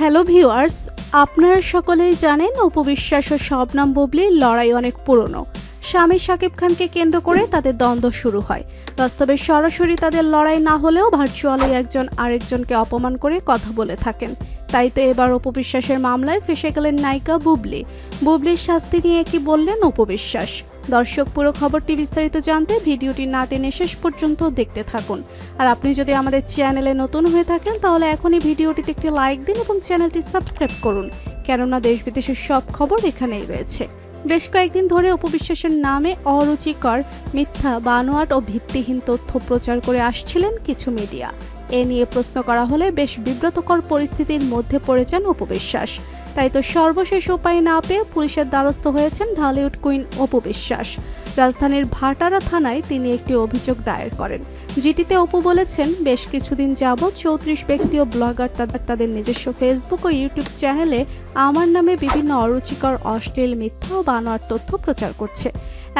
Hello viewers আপনারা সকলেই জানেন উপবিশ্বাস ও শবনাম বুবলির লড়াই অনেক পুরনো। স্বামী শাকিব খানকে কেন্দ্র করে তাদের দ্বন্দ্ব শুরু হয়। বাস্তবে সরাসরি তাদের লড়াই না হলেও ভার্চুয়ালি একজন আরেকজনকে অপমান করে কথা বলে থাকেন। তাই তো এবার অপবিশ্বাসের মামলায় ফেসে গেলেন নায়িকা বুবলি। বুবলির শাস্তি নিয়ে কি বললেন অপবিশ্বাস? দর্শক, পুরো খবরটি বিস্তারিত জানতে ভিডিওটি না টেনে শেষ পর্যন্ত দেখতে থাকুন। আর আপনি যদি আমাদের চ্যানেলে নতুন হয়ে থাকেন, তাহলে এখনই ভিডিওটিতে একটি লাইক দিন এবং চ্যানেলটি সাবস্ক্রাইব করুন। কেননা দেশ বিদেশের সব খবর এখানেই রয়েছে। বেশ কয়েকদিন ধরে উপবিশ্বাসের নামে অরুচিকর, মিথ্যা, বানোয়াট ও ভিত্তিহীন তথ্য প্রচার করে আসছিলেন কিছু মিডিয়া। এ নিয়ে প্রশ্ন করা হলে বেশ বিব্রতকর পরিস্থিতির মধ্যে পড়েছেন অপবিশ্বাস। তাই তো সর্বশেষ উপায় না পেয়ে পুলিশের দ্বারস্থ হয়েছেন ঢালিউড কুইন অপবিশ্বাস রাজধানীর ভাটারা থানায় তিনি একটি অভিযোগ দায়ের করেন। যেটিতে অপু বলেছেন, বেশ কিছুদিন যাবৎ চৌত্রিশ ব্যক্তি ও ব্লগার তাদের তাদের নিজস্ব ফেসবুক ও ইউটিউব চ্যানেলে আমার নামে বিভিন্ন অরুচিকর, অশ্লীল মিথ্যা ও বানোয়ার তথ্য প্রচার করছে।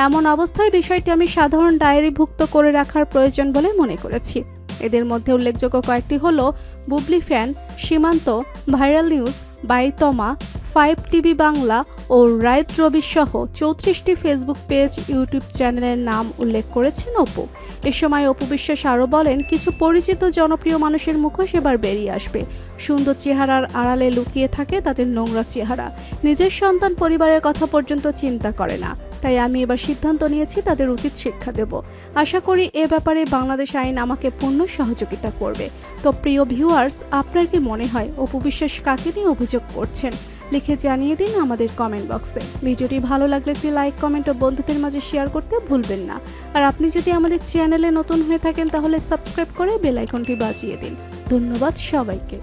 এমন অবস্থায় বিষয়টি আমি সাধারণ ডায়েরিভুক্ত করে রাখার প্রয়োজন বলে মনে করেছি। এদের মধ্যে উল্লেখযোগ্য কয়েকটি হলো Bubly fan, Simanta, viral news বাইতমা five TV Bangla ও রায়ত রবি সহ চৌত্রিশটি ফেসবুক পেজ, ইউটিউব চ্যানেলের নাম উল্লেখ করেছেন অপু। এ সময় অপু বিশ্বাস আরও বলেন, কিছু পরিচিত জনপ্রিয় মানুষের মুখোশ এবার বেরিয়ে আসবে। সুন্দর চেহারার আড়ালে লুকিয়ে থাকে তাদের নোংরা চেহারা। নিজের সন্তান পরিবারের কথা পর্যন্ত চিন্তা করে না। তাই আমি এবার সিদ্ধান্ত নিয়েছি তাদের উচিত শিক্ষা দেব। আশা করি এ ব্যাপারে বাংলাদেশ আইন আমাকে পূর্ণ সহযোগিতা করবে। তো প্রিয় ভিউয়ার্স, আপনার কি মনে হয়? অপু বিশ্বাস কাকে নিয়ে অভিযোগ করছেন? লিখে জানিয়ে দিন আমাদের কমেন্ট বক্সে ভিডিওটি ভালো লাগলে একটি লাইক কমেন্ট ও বন্ধুদের মাঝে শেয়ার করতে ভুলবেন না। আর আপনি যদি আমাদের চ্যানেলে নতুন হয়ে থাকেন, তাহলে সাবস্ক্রাইব করে বেল আইকনটি বাজিয়ে দিন। ধন্যবাদ সবাইকে।